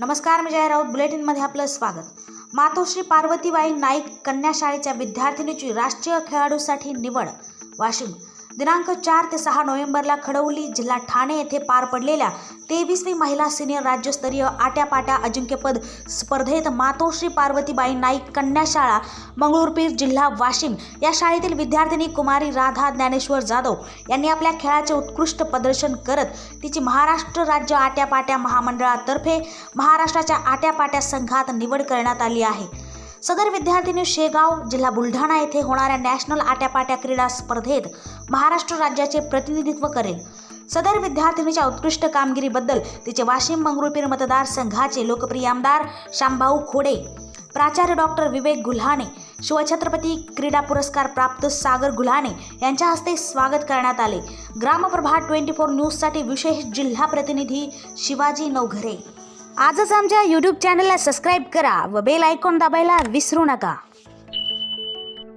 नमस्कार मी जय राऊत. बुलेटिनमध्ये आपलं स्वागत. मातोश्री पार्वतीबाई नाईक कन्या शाळेच्या विद्यार्थिनीची राष्ट्रीय खेळाडूसाठी निवड. वाशिम. दिनांक चार ते सहा नोव्हेंबरला खडवली जिल्हा ठाणे येथे पार पडलेल्या तेवीसवी महिला सिनियर राज्यस्तरीय आट्यापाट्या अजिंक्यपद स्पर्धेत मातोश्री पार्वतीबाई नाईक कन्या शाळा मंगळूरपीर जिल्हा वाशिम या शाळेतील विद्यार्थिनी कुमारी राधा ज्ञानेश्वर जाधव यांनी आपल्या खेळाचे उत्कृष्ट प्रदर्शन करत तिची महाराष्ट्र राज्य आट्यापाट्या महामंडळातर्फे महाराष्ट्राच्या आट्यापाट्या संघात निवड करण्यात आली आहे. सदर विद्यार्थिनी शेगाव जिल्हा बुलढाणा येथे होणाऱ्या नॅशनल आट्यापाट्या क्रीडा स्पर्धेत महाराष्ट्र राज्याचे प्रतिनिधित्व करेल. सदर विद्यार्थिनीच्या उत्कृष्ट कामगिरीबद्दल तिचे वाशिम मंगरुळपीर मतदारसंघाचे लोकप्रिय आमदार शांभाऊ खोडे प्राचार्य डॉक्टर विवेक गुल्हाणे शिवछत्रपती क्रीडा पुरस्कार प्राप्त सागर गुल्हाणे यांच्या हस्ते स्वागत करण्यात आले. ग्रामप्रभा ट्वेंटी फोर न्यूजसाठी विशेष जिल्हा प्रतिनिधी शिवाजी नवघरे. आजच आमच्या यूट्यूब चॅनलला सबस्क्राईब करा व बेल आयकॉन दाबायला विसरू नका.